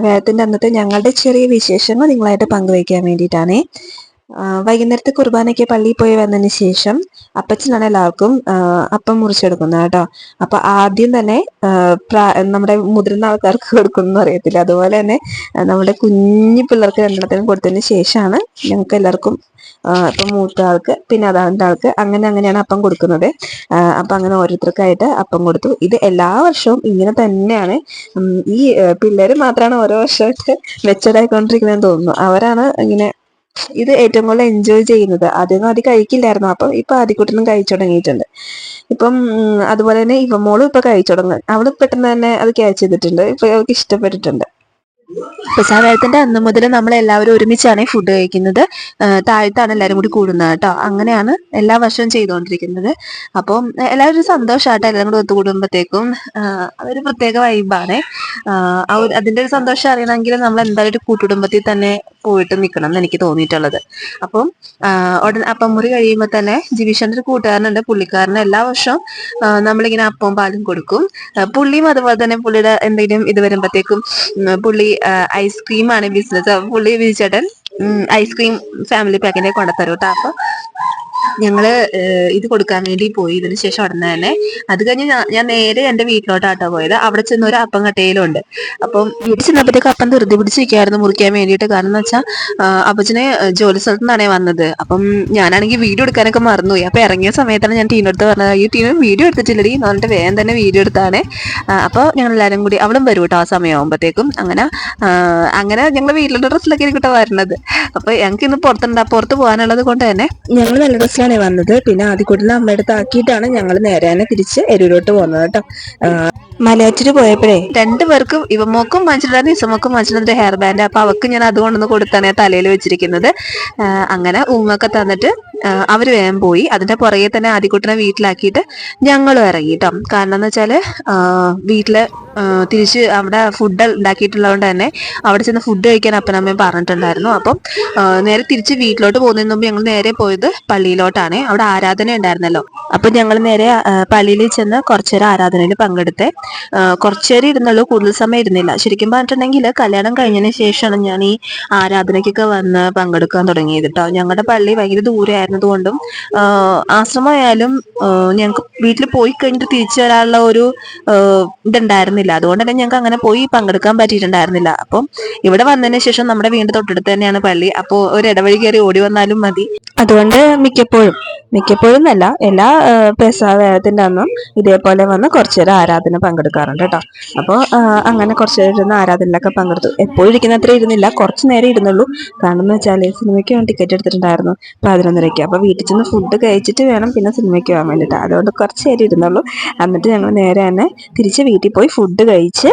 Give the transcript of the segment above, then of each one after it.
വ്യാഴത്തിന്റെ അന്നത്തെ ഞങ്ങളുടെ ചെറിയ വിശേഷങ്ങൾ നിങ്ങളായിട്ട് പങ്കുവയ്ക്കാൻ വേണ്ടിയിട്ടാണേ. വൈകുന്നേരത്തെ കുർബാനയ്ക്ക് പള്ളിയിൽ പോയി വന്നതിന് ശേഷം അപ്പച്ചനാണ് എല്ലാവർക്കും അപ്പം മുറിച്ചെടുക്കുന്നത് കേട്ടോ. അപ്പൊ ആദ്യം തന്നെ നമ്മുടെ മുതിർന്ന ആൾക്കാർക്ക് കൊടുക്കുന്നു അറിയത്തില്ല. അതുപോലെ തന്നെ നമ്മുടെ കുഞ്ഞു പിള്ളേർക്ക് രണ്ടെണ്ണത്തിനും കൊടുത്തതിന് ശേഷമാണ് ഞങ്ങൾക്ക് എല്ലാവർക്കും ഇപ്പൊ മൂത്ത ആൾക്ക് പിന്നെ അതാണ്ട ആൾക്ക് അങ്ങനെ അങ്ങനെയാണ് അപ്പം കൊടുക്കുന്നത്. അപ്പൊ അങ്ങനെ ഓരോരുത്തർക്കായിട്ട് അപ്പം കൊടുത്തു. ഇത് എല്ലാ വർഷവും ഇങ്ങനെ തന്നെയാണ്. ഈ പിള്ളേര് മാത്രമാണ് ഓരോ വർഷമായിട്ട് മെച്ചഡായിക്കൊണ്ടിരിക്കുന്നതെന്ന് തോന്നുന്നു. അവരാണ് ഇങ്ങനെ ഇത് ഏറ്റവും കൂടുതൽ എൻജോയ് ചെയ്യുന്നത്. ആദ്യമൊന്നും അത് കഴിക്കില്ലായിരുന്നു. അപ്പം ഇപ്പൊ ആദ്യക്കുട്ടനും കഴിച്ചു തുടങ്ങിയിട്ടുണ്ട്. ഇപ്പം അതുപോലെ തന്നെ ഇവ മോളും ഇപ്പൊ കഴിച്ചു തുടങ്ങും. അവൾ പെട്ടെന്ന് തന്നെ അത് ക്യാച്ച് ചെയ്തിട്ടുണ്ട്. ഇപ്പൊ അവൾക്ക് ഇഷ്ടപ്പെട്ടിട്ടുണ്ട്. പ്രസാദത്തിന്റെ അന്ന് മുതൽ നമ്മൾ എല്ലാവരും ഒരുമിച്ചാണ് ഫുഡ് കഴിക്കുന്നത്. താഴത്താണ് എല്ലാവരും കൂടി കൂടുന്നത് കേട്ടോ. അങ്ങനെയാണ് എല്ലാ വർഷവും ചെയ്തുകൊണ്ടിരിക്കുന്നത്. അപ്പം എല്ലാവരും സന്തോഷമായിട്ട് എല്ലാവരും കൂടി ഒത്തുകൂടുമ്പോഴത്തേക്കും. അതൊരു പ്രത്യേക വൈബാണ് അതിന്റെ ഒരു സന്തോഷം അറിയണമെങ്കിൽ നമ്മൾ എന്തായാലും ഒരു കൂട്ടുകുടുംബത്തിൽ തന്നെ പോയിട്ട് നിൽക്കണം എന്ന് എനിക്ക് തോന്നിയിട്ടുള്ളത്. അപ്പം ഉടൻ അപ്പം മുറി കഴിയുമ്പോൾ തന്നെ ജിവിഷന്റെ ഒരു കൂട്ടുകാരനുണ്ട്. പുള്ളിക്കാരന് എല്ലാ വർഷവും നമ്മളിങ്ങനെ അപ്പവും പാലും കൊടുക്കും. പുള്ളിയും അതുപോലെ തന്നെ പുള്ളിയുടെ എന്തെങ്കിലും ഇത് വരുമ്പോഴത്തേക്കും പുള്ളി ഐസ്ക്രീമാണ് ബിസിനസ്. പുള്ളി വിളിച്ചേട്ടൻ ഐസ്ക്രീം ഫാമിലി പാക്കിനെ കൊണ്ടുത്തരും കേട്ടോ. അപ്പൊ ഞങ്ങൾ ഇത് കൊടുക്കാൻ വേണ്ടി പോയി. ഇതിന് ശേഷം ഉടനെ തന്നെ. അത് കഴിഞ്ഞ് ഞാൻ നേരെ എന്റെ വീട്ടിലോട്ടാട്ടോ പോയത്. അവിടെ ചെന്ന് ഒരു അപ്പം കട്ടയിലുണ്ട്. അപ്പം വീട്ടിൽ ചെന്നപ്പോഴത്തേക്ക് അപ്പം ധൃതി പിടിച്ചിരിക്കായിരുന്നു മുറിക്കാൻ വേണ്ടിയിട്ട്. കാരണം എന്ന് വെച്ചാൽ അപ്പച്ചനെ ജോലി സ്ഥലത്ത് നിന്നാണേ വന്നത്. അപ്പം ഞാനാണെങ്കിൽ വീഡിയോ എടുക്കാനൊക്കെ മറന്നുപോയി. അപ്പൊ ഇറങ്ങിയ സമയത്താണ് ഞാൻ ടീനടുത്ത് പറഞ്ഞത് ഈ ടീം വീഡിയോ എടുത്തിട്ടില്ലടി എന്നിട്ട് വേഗം തന്നെ വീഡിയോ എടുത്താണ്. അപ്പോൾ ഞങ്ങൾ എല്ലാവരും കൂടി അവളും വരും കേട്ടോ ആ സമയമാകുമ്പോഴത്തേക്കും അങ്ങനെ അങ്ങനെ ഞങ്ങൾ വീട്ടിലുള്ള ഡ്രസ്സിലൊക്കെ ആയിരിക്കട്ടെ വരുന്നത്. അപ്പൊ ഞങ്ങൾക്ക് ഇന്ന് പുറത്തുണ്ടാ പുറത്ത് പോകാനുള്ളത് കൊണ്ട് തന്നെ ഞങ്ങൾ നല്ല ഡ്രസ്സിലാണ് ആണ് വന്നത്. പിന്നെ ആദ്യക്കൂട്ടിൽ അമ്മയുടെ ആക്കിയിട്ടാണ് ഞങ്ങൾ നേരെ തന്നെ തിരിച്ച് എരൂരോട്ട് പോകുന്നത് കേട്ടോ. മലയാറ്റൂർ പോയപ്പോഴേ രണ്ടുപേർക്കും ഇവമോക്കും വാങ്ങിച്ചിട്ടുണ്ടായിരുന്നു ഇസമോക്കും വാങ്ങിച്ചിട്ടുണ്ട് ഹെയർ ബാൻഡ് അപ്പൊ അവക്ക് ഞാൻ അതുകൊണ്ടൊന്ന് കൊടുത്താണ് തലയിൽ വെച്ചിരിക്കുന്നത്. അങ്ങനെ ഉമ്മൊക്കെ തന്നിട്ട് അവർ വേഗം പോയി. അതിന്റെ പുറകെ തന്നെ ആദ്യക്കുട്ടനെ വീട്ടിലാക്കിയിട്ട് ഞങ്ങളും ഇറങ്ങി കേട്ടോ കാരണം എന്ന് വെച്ചാൽ വീട്ടിൽ തിരിച്ച് അവിടെ ഫുഡ് ഉണ്ടാക്കിയിട്ടുള്ളതുകൊണ്ട് തന്നെ അവിടെ ചെന്ന് ഫുഡ് കഴിക്കാൻ അപ്പനമ്മയും പറഞ്ഞിട്ടുണ്ടായിരുന്നു. അപ്പം നേരെ തിരിച്ച് വീട്ടിലോട്ട് പോകുന്നതിന് മുമ്പ് ഞങ്ങൾ നേരെ പോയത് പള്ളിയിലോട്ടാണ്. അവിടെ ആരാധന ഉണ്ടായിരുന്നല്ലോ. അപ്പൊ ഞങ്ങൾ നേരെ പള്ളിയിൽ ചെന്ന് കുറച്ചേരം ആരാധനയിൽ പങ്കെടുത്തേ. കുറച്ചേരം ഇരുന്നുള്ളൂ. കൂടുതൽ സമയം ഇരുന്നില്ല. ശരിക്കും പറഞ്ഞിട്ടുണ്ടെങ്കിൽ കല്യാണം കഴിഞ്ഞതിന് ശേഷമാണ് ഞാൻ ഈ ആരാധനയ്ക്കൊക്കെ വന്ന് പങ്കെടുക്കാൻ തുടങ്ങിയത് കേട്ടോ ഞങ്ങളുടെ പള്ളി ഭയങ്കര ദൂരെയായിരുന്നത് കൊണ്ടും ആശ്രമമായാലും ഞങ്ങൾക്ക് വീട്ടിൽ പോയി കഴിഞ്ഞിട്ട് തിരിച്ചു വരാനുള്ള ഒരു ഇതുണ്ടായിരുന്നില്ല. അതുകൊണ്ട് തന്നെ ഞങ്ങൾക്ക് അങ്ങനെ പോയി പങ്കെടുക്കാൻ പറ്റിയിട്ടുണ്ടായിരുന്നില്ല. അപ്പം ഇവിടെ വന്നതിന് ശേഷം നമ്മുടെ വീണ്ടും തൊട്ടടുത്ത് തന്നെയാണ് പള്ളി. അപ്പോൾ ഒരു ഇടവഴി കയറി ഓടി വന്നാലും മതി. അതുകൊണ്ട് മിക്കപ്പോഴും മിക്കപ്പോഴും എന്നല്ല എല്ലാ പെസാവേദത്തിന്റെ അന്നും ഇതേപോലെ വന്ന് കുറച്ചു നേരം ആരാധന പങ്കെടുക്കാറുണ്ട് കേട്ടോ. അപ്പോൾ അങ്ങനെ കുറച്ച് നേരം ഇരുന്ന് ആരാധനയിലൊക്കെ പങ്കെടുത്തു. എപ്പോഴും ഇരിക്കുന്ന ഇരുന്നില്ല കുറച്ച് നേരം ഇരുന്നുള്ളൂ. കാരണം എന്ന് വെച്ചാൽ സിനിമയ്ക്ക് ടിക്കറ്റ് എടുത്തിട്ടുണ്ടായിരുന്നു പതിനൊന്നരയ്ക്ക്. അപ്പോൾ വീട്ടിൽ ചെന്ന് ഫുഡ് കഴിച്ചിട്ട് വേണം പിന്നെ സിനിമയ്ക്ക് പോകാൻ വേണ്ടിയിട്ട് അതുകൊണ്ട് കുറച്ച് നേരം ഇരുന്നുള്ളൂ. എന്നിട്ട് ഞങ്ങൾ നേരെ തന്നെ തിരിച്ച് വീട്ടിൽ പോയി ഫുഡ് കഴിച്ച്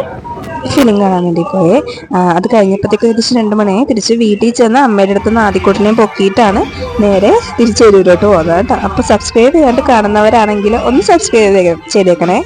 ഫിലിം കാണാൻ വേണ്ടി പോയേ. അത് കഴിഞ്ഞപ്പോഴത്തേക്ക് ഏകദേശം രണ്ട് മണിയായി തിരിച്ച് വീട്ടിൽ ചെന്ന് അമ്മയുടെ അടുത്ത് നിന്ന് ആദ്യക്കൂട്ടിനെയും പൊക്കിയിട്ടാണ് നേരെ തിരിച്ചൊരുവിലോട്ട് പോകുന്നത് കേട്ടോ. അപ്പോൾ സബ്സ്ക്രൈബ് ചെയ്യാണ്ട് കാണുന്നവരാണെങ്കിൽ ഒന്ന് സബ്സ്ക്രൈബ് ചെയ്തേക്കണേ.